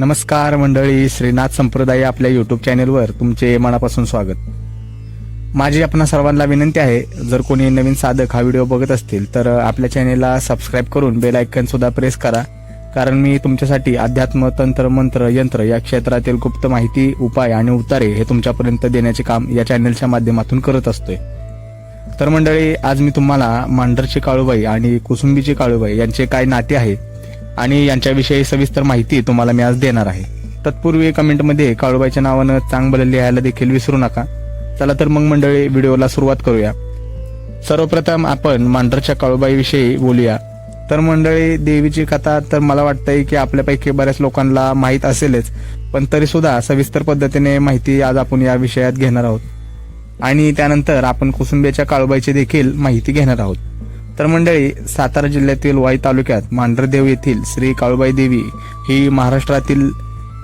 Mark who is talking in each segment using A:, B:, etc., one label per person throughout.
A: नमस्कार मंडळी श्रीनाथ संप्रदाय आपल्या युट्यूब चॅनेलवर तुमचे मनापासून स्वागत माझी आपणा सर्वांना विनंती आहे जर कोणी नवीन साधक हा व्हिडिओ बघत असतील तर आपल्या चॅनेलला सबस्क्राईब करून बेल आयकन सुद्धा प्रेस करा कारण मी तुमच्यासाठी अध्यात्म तंत्र मंत्र यंत्र या क्षेत्रातील गुप्त माहिती उपाय आणि उतारे हे तुमच्यापर्यंत देण्याचे काम या चॅनेलच्या माध्यमातून करत असतोय तर मंडळी आज मी तुम्हाला मांढरची काळूबाई आणि कुसुंबीची काळूबाई यांचे काय नाते आहे आणि यांच्याविषयी सविस्तर माहिती तुम्हाला मी आज देणार आहे तत्पूर्वी कमेंटमध्ये काळूबाईच्या नावानं चांगबल लिहायला देखील विसरू नका चला तर मग मंडळी व्हिडिओला सुरुवात करूया सर्वप्रथम आपण मांढरच्या काळूबाईविषयी बोलूया तर मंडळी देवीची कथा तर मला वाटतंय की आपल्यापैकी बऱ्याच लोकांना माहीत असेलच पण तरी सुद्धा सविस्तर पद्धतीने माहिती आज आपण या विषयात घेणार आहोत आणि त्यानंतर आपण कुसुंबीच्या काळूबाईची देखील माहिती घेणार आहोत तर मंडळी सातारा जिल्ह्यातील वाई तालुक्यात मांढरदेव येथील श्री काळूबाई देवी ही महाराष्ट्रातील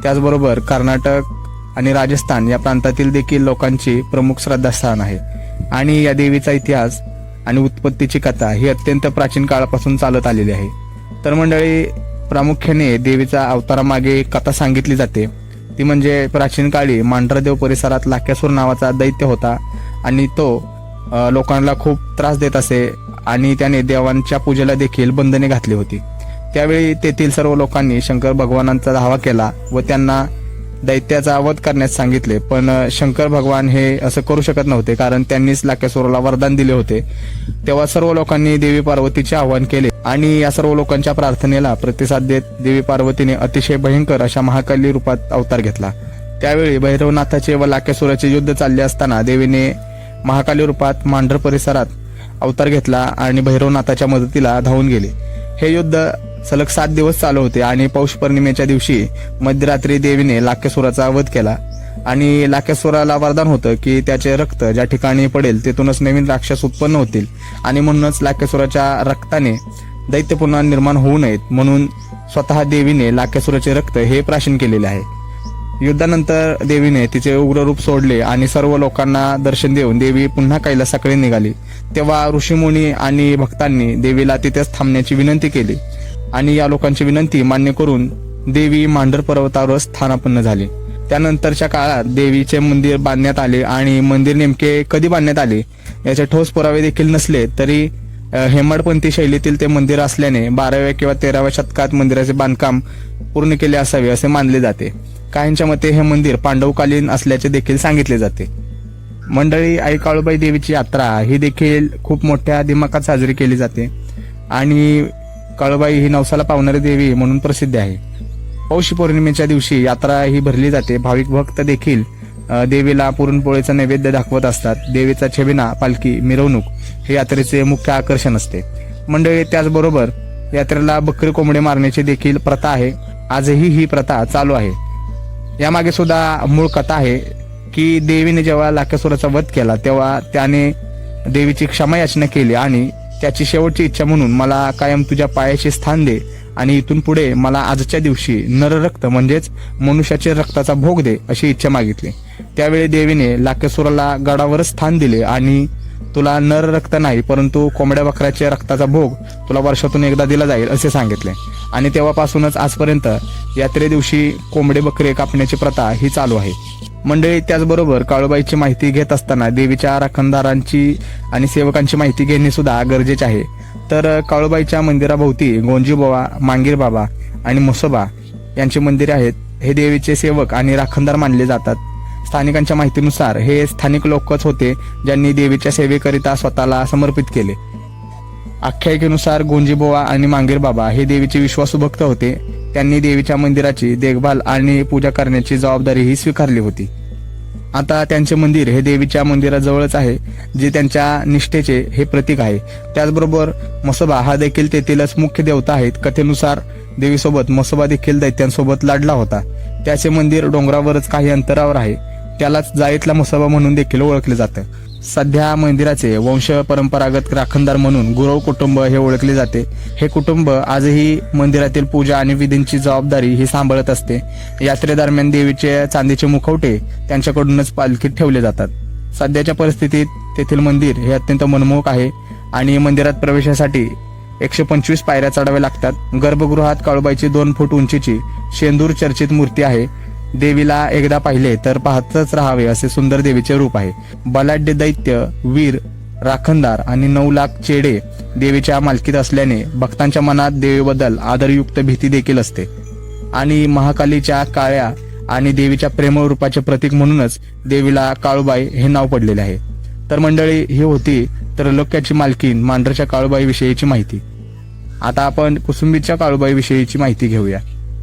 A: त्याचबरोबर कर्नाटक आणि राजस्थान या प्रांतातील देखील लोकांची प्रमुख श्रद्धास्थान आहे आणि या देवीचा इतिहास आणि उत्पत्तीची कथा ही अत्यंत प्राचीन काळापासून चालत आलेली आहे तर मंडळी प्रामुख्याने देवीचा अवतारामागे कथा सांगितली जाते ती म्हणजे प्राचीन काळी मांढरदेव परिसरात लाक्यासूर नावाचा दैत्य होता आणि तो लोकांना खूप त्रास देत असे आणि त्याने देवांच्या पूजेला देखील बंधने घातली होती त्यावेळी तेथील सर्व लोकांनी शंकर भगवानांचा धावा केला व त्यांना दैत्याचा वध करण्यास सांगितले पण शंकर भगवान हे असं करू शकत नव्हते कारण त्यांनीच लाकेश्वराला वरदान दिले होते तेव्हा सर्व लोकांनी देवी पार्वतीचे आवाहन केले आणि या सर्व लोकांच्या प्रार्थनेला प्रतिसाद देत देवी पार्वतीने अतिशय भयंकर अशा महाकाली रूपात अवतार घेतला त्यावेळी भैरवनाथाचे व लाकेश्वराचे युद्ध चालले असताना देवीने महाकाली रूपात मांढर परिसरात अवतार घेतला आणि भैरवनाथाच्या मदतीला धावून गेले हे युद्ध सलग सात दिवस चालू होते आणि पौष पौर्णिमेच्या दिवशी मध्यरात्री देवीने लाक्यसुराचा वध केला आणि लाकेश्वराला वरदान होतं की त्याचे रक्त ज्या ठिकाणी पडेल तेथूनच नवीन राक्षस उत्पन्न होतील आणि म्हणूनच लाकेश्वराच्या रक्ताने दैत्य पुन्हा निर्माण होऊ नयेत म्हणून स्वतः देवीने लाकेश्वराचे रक्त हे प्राशीन केलेले आहे युद्धानंतर देवीने तिचे उग्र रूप सोडले आणि सर्व लोकांना दर्शन देऊन देवी पुन्हा कैलासाकडे निघाली तेव्हा ऋषीमुनी आणि भक्तांनी देवीला तिथेच थांबण्याची विनंती केली आणि या लोकांची विनंती मान्य करून देवी मांढर पर्वतावर स्थानापन्न झाली त्यानंतरच्या काळात देवीचे मंदिर बांधण्यात आले आणि मंदिर नेमके कधी बांधण्यात आले याचे ठोस पुरावे देखील नसले तरी हेमडपंथी शैलीतील ते मंदिर असल्याने बाराव्या किंवा तेराव्या शतकात मंदिराचे बांधकाम पूर्ण केले असावे असे मानले जाते काहींच्या मते हे मंदिर पांडवकालीन असल्याचे देखील सांगितले जाते मंडळी आई काळूबाई देवीची यात्रा ही देखील खूप मोठ्या दिमाखात साजरी केली जाते आणि काळूबाई ही नवसाला पावणारी देवी म्हणून प्रसिद्ध आहे पौष पौर्णिमेच्या दिवशी यात्रा ही भरली जाते भाविक भक्त देखील देवीला पुरणपोळीचा नैवेद्य दाखवत असतात देवीचा छबिना पालखी मिरवणूक हे यात्रेचे मुख्य आकर्षण असते मंडळी त्याचबरोबर यात्रेला बकरी कोंबडे मारण्याची देखील प्रथा आहे आजही ही प्रथा चालू आहे यामागे सुद्धा मूळ कथा आहे की देवीने जेव्हा लाकेसुराचा वध केला तेव्हा त्याने देवीची क्षमा याचना केली आणि त्याची शेवटची इच्छा म्हणून मला कायम तुझ्या पायाचे स्थान दे आणि इथून पुढे मला आजच्या दिवशी नररक्त म्हणजेच मनुष्याचे रक्ताचा भोग दे अशी इच्छा मागितली त्यावेळी देवीने लाकेसुराला गडावरच स्थान दिले आणि तुला नर रक्त नाही परंतु कोंबड्या बकऱ्याच्या रक्ताचा भोग तुला वर्षातून एकदा दिला जाईल असे सांगितले आणि तेव्हापासूनच आजपर्यंत यात्रे दिवशी कोंबडे बकरे कापण्याची प्रथा ही चालू आहे मंडळी त्याचबरोबर काळूबाईची माहिती घेत असताना देवीच्या राखणदारांची आणि सेवकांची माहिती घेणे सुद्धा गरजेचे आहे तर काळूबाईच्या मंदिराभोवती गोंजीबाबा मांगीर बाबा आणि मुसोबा यांची मंदिरे आहेत हे देवीचे सेवक आणि राखणदार मानले जातात स्थानिकांच्या माहितीनुसार हे स्थानिक लोकच होते ज्यांनी देवीच्या सेवेकरिता स्वतःला समर्पित केले आख्यायिकेनुसार गोंजीबोवा आणि मांगीर बाबा हे देवीचे विश्वासू भक्त होते त्यांनी देवीच्या मंदिराची देखभाल आणि पूजा करण्याची जबाबदारीही स्वीकारली होती आता त्यांचे मंदिर हे देवीच्या मंदिराजवळच आहे जे त्यांच्या निष्ठेचे हे प्रतीक आहे त्याचबरोबर मसोबा हा देखील तेथीलच मुख्य देवता आहेत कथेनुसार देवीसोबत मसोबा देखील दैत्यांसोबत लाडला होता त्याचे मंदिर डोंगरावरच काही अंतरावर आहे त्यालाच जायतला मुसाबा म्हणून देखील ओळखले जातं सध्या मंदिराचे वंश परंपरागत राखणदार म्हणून गुरव कुटुंब हे ओळखले जाते हे कुटुंब आजही मंदिरातील पूजा आणि विधींची जबाबदारी ही सांभाळत असते यात्रेदरम्यान देवीचे चांदीचे मुखवटे त्यांच्याकडूनच पालखीत ठेवले जातात सध्याच्या परिस्थितीत तेथील मंदिर हे अत्यंत मनमोहक आहे आणि मंदिरात प्रवेशासाठी एकशे पंचवीस पायऱ्या चढाव्या लागतात गर्भगृहात काळूबाईची दोन फूट उंचीची शेंदूर चर्चित मूर्ती आहे देवीला एकदा पाहिले तर पाहतच राहावे असे सुंदर देवीचे रूप आहे बलाढ्य दैत्य वीर राखणदार आणि नऊ लाख चेडे देवीच्या मालकीत असल्याने भक्तांच्या मनात देवीबद्दल आदरयुक्त भीती देखील असते आणि महाकालीच्या काळ्या आणि देवीच्या रूपाचे प्रतीक म्हणूनच देवीला काळूबाई हे नाव पडलेले आहे तर मंडळी ही होती लोक्याची मालकीन मांढरच्या काळूबाई विषयीची माहिती आता आपण कुसुंबीच्या काळूबाई विषयीची माहिती घेऊया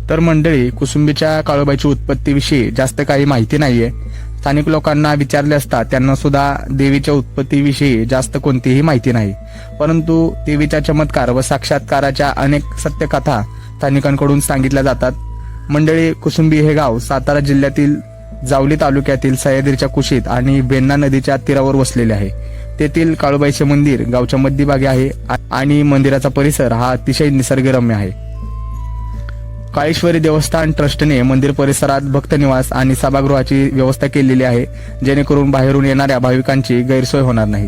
A: तर मंडळी कुसुंबीच्या काळोबाईच्या उत्पत्तीविषयी जास्त काही माहिती नाहीये स्थानिक लोकांना विचारले असता त्यांना सुद्धा देवीच्या उत्पत्तीविषयी जास्त कोणतीही माहिती नाही परंतु देवीच्या चमत्कार व साक्षात्काराच्या अनेक सत्यकथा स्थानिकांकडून सांगितल्या जातात मंडळी कुसुंबी हे गाव सातारा जिल्ह्यातील जावली तालुक्यातील सह्याद्रीच्या कुशीत आणि बेन्ना नदीच्या तीरावर वसलेले आहे तेथील काळूबाईचे मंदिर गावच्या मध्यभागी आहे आणि मंदिराचा परिसर हा अतिशय निसर्गरम्य आहे काळेश्वरी देवस्थान ट्रस्टने मंदिर परिसरात भक्तनिवास आणि सभागृहाची व्यवस्था केलेली आहे जेणेकरून बाहेरून येणाऱ्या भाविकांची गैरसोय होणार नाही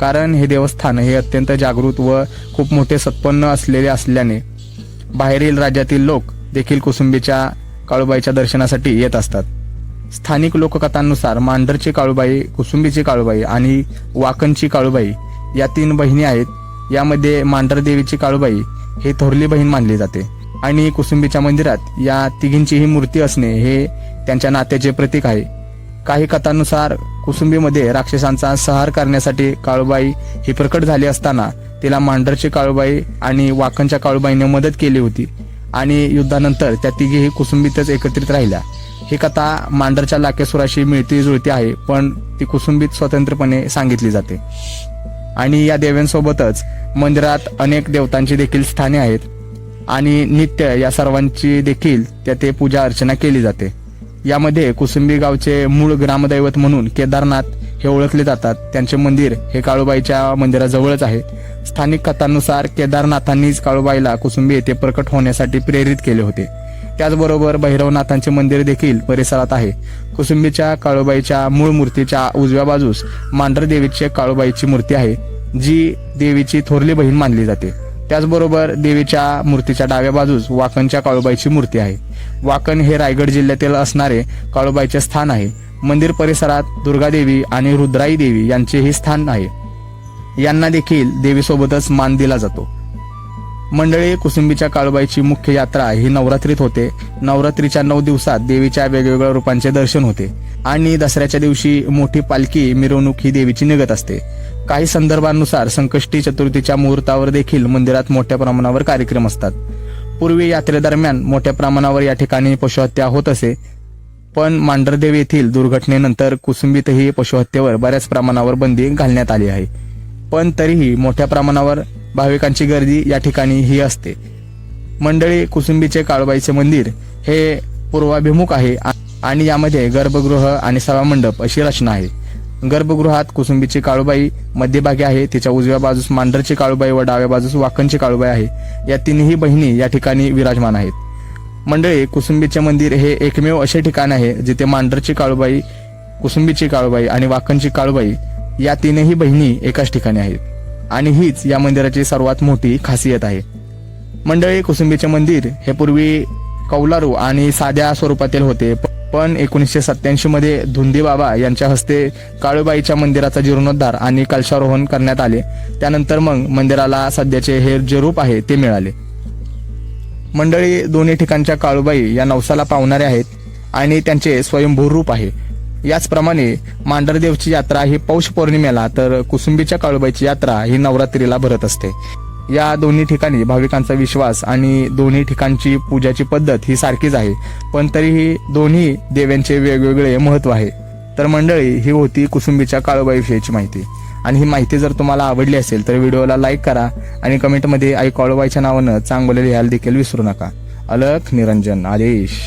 A: कारण हे देवस्थान हे अत्यंत जागृत व खूप मोठे सत्पन्न असलेले असल्याने बाहेरील राज्यातील लोक देखील कुसुंबीच्या काळूबाईच्या दर्शनासाठी येत असतात स्थानिक लोककथांनुसार मांढरची काळूबाई कुसुंबीची काळूबाई आणि वाकणची काळूबाई या तीन बहिणी आहेत यामध्ये मांढरदेवीची काळूबाई हे थोरली बहीण मानली जाते आणि कुसुंबीच्या मंदिरात या तिघींची ही मूर्ती असणे हे त्यांच्या नात्याचे प्रतीक आहे काही कथांनुसार कुसुंबीमध्ये राक्षसांचा संहार करण्यासाठी काळूबाई ही प्रकट झाली असताना तिला मांढरची काळूबाई आणि वाकणच्या काळूबाईने मदत केली होती आणि युद्धानंतर त्या तिघीही कुसुंबीतच एकत्रित राहिल्या ही कथा मांडरच्या लाकेसुराशी मिळती जुळती आहे पण ती कुसुंबीत स्वतंत्रपणे सांगितली जाते आणि या देव्यांसोबतच मंदिरात अनेक देवतांची देखील स्थाने आहेत आणि नित्य या सर्वांची देखील त्या ते पूजा अर्चना केली जाते यामध्ये कुसुंबी गावचे मूळ ग्रामदैवत म्हणून केदारनाथ हे ओळखले जातात त्यांचे मंदिर हे काळूबाईच्या मंदिराजवळच आहे स्थानिक कथांनुसार केदारनाथांनीच काळूबाईला कुसुंबी येथे प्रकट होण्यासाठी प्रेरित केले होते त्याचबरोबर भैरवनाथांचे मंदिर देखील परिसरात आहे कुसुंबीच्या काळूबाईच्या मूळ मूर्तीच्या उजव्या बाजूस मांढर देवीची काळूबाईची मूर्ती आहे जी देवीची थोरली बहीण मानली जाते त्याचबरोबर देवीच्या मूर्तीच्या डाव्या बाजूस वाकणच्या काळूबाईची मूर्ती आहे वाकण हे रायगड जिल्ह्यातील असणारे काळूबाईचे स्थान आहे मंदिर परिसरात दुर्गादेवी आणि रुद्राई देवी यांचे स्थान आहे यांना देखील देवीसोबतच मान दिला जातो मंडळी कुसुंबीच्या काळूबाईची मुख्य यात्रा ही नवरात्रीत होते नवरात्रीच्या नऊ दिवसात देवीच्या वेगवेगळ्या रूपांचे दर्शन होते आणि दसऱ्याच्या दिवशी मोठी पालखी मिरवणूक ही देवीची निघत असते काही संदर्भानुसार संकष्टी चतुर्थीच्या मुहूर्तावर देखील मंदिरात मोठ्या प्रमाणावर कार्यक्रम असतात पूर्वी यात्रेदरम्यान मोठ्या प्रमाणावर या ठिकाणी पशुहत्या होत असे पण मांढरदेव येथील दुर्घटनेनंतर कुसुंबीतही पशुहत्येवर बऱ्याच प्रमाणावर बंदी घालण्यात आली आहे पण तरीही मोठ्या प्रमाणावर भाविकांची गर्दी या ठिकाणी ही असते मंडळी कुसुंबीचे काळबाईचे मंदिर हे पूर्वाभिमुख आहे आणि यामध्ये गर्भगृह आणि मंडप अशी रचना आहे गर्भगृहात कुसुंबीची काळूबाई मध्यभागी आहे तिच्या उजव्या बाजूस मांढरची काळूबाई व डाव्या बाजूस वाकणची काळूबाई आहे या तिन्ही बहिणी या ठिकाणी विराजमान आहेत मंडळी कुसुंबीचे मंदिर हे एकमेव असे ठिकाण आहे जिथे मांढरची काळूबाई कुसुंबीची काळूबाई आणि वाकणची काळूबाई या तीनही बहिणी एकाच ठिकाणी आहेत आणि हीच या मंदिराची सर्वात मोठी खासियत आहे मंडळी कुसुंबीचे मंदिर हे पूर्वी कौलारू आणि साध्या स्वरूपातील होते पण एकोणीसशे मध्ये धुंदी बाबा यांच्या हस्ते काळूबाईच्या मंदिराचा जीर्णोद्धार आणि कलशारोहण करण्यात आले त्यानंतर मग मंदिराला सध्याचे हे जे रूप आहे ते मिळाले मंडळी दोन्ही ठिकाणच्या काळूबाई या नवसाला पावणारे आहेत आणि त्यांचे स्वयंभू रूप आहे याचप्रमाणे मांढरदेवची यात्रा ही पौष पौर्णिमेला तर कुसुंबीच्या काळूबाईची यात्रा ही नवरात्रीला भरत असते या दोन्ही ठिकाणी भाविकांचा विश्वास आणि दोन्ही ठिकाणची पूजाची पद्धत ही सारखीच आहे पण तरीही दोन्ही देव्यांचे वेगवेगळे महत्व आहे तर मंडळी ही होती कुसुंबीच्या काळोबाईविषयीची माहिती आणि ही माहिती जर तुम्हाला आवडली असेल तर व्हिडिओला लाईक करा आणि कमेंटमध्ये आई काळोबाईच्या नावानं चांगले लिहायला देखील विसरू नका अलख निरंजन आदेश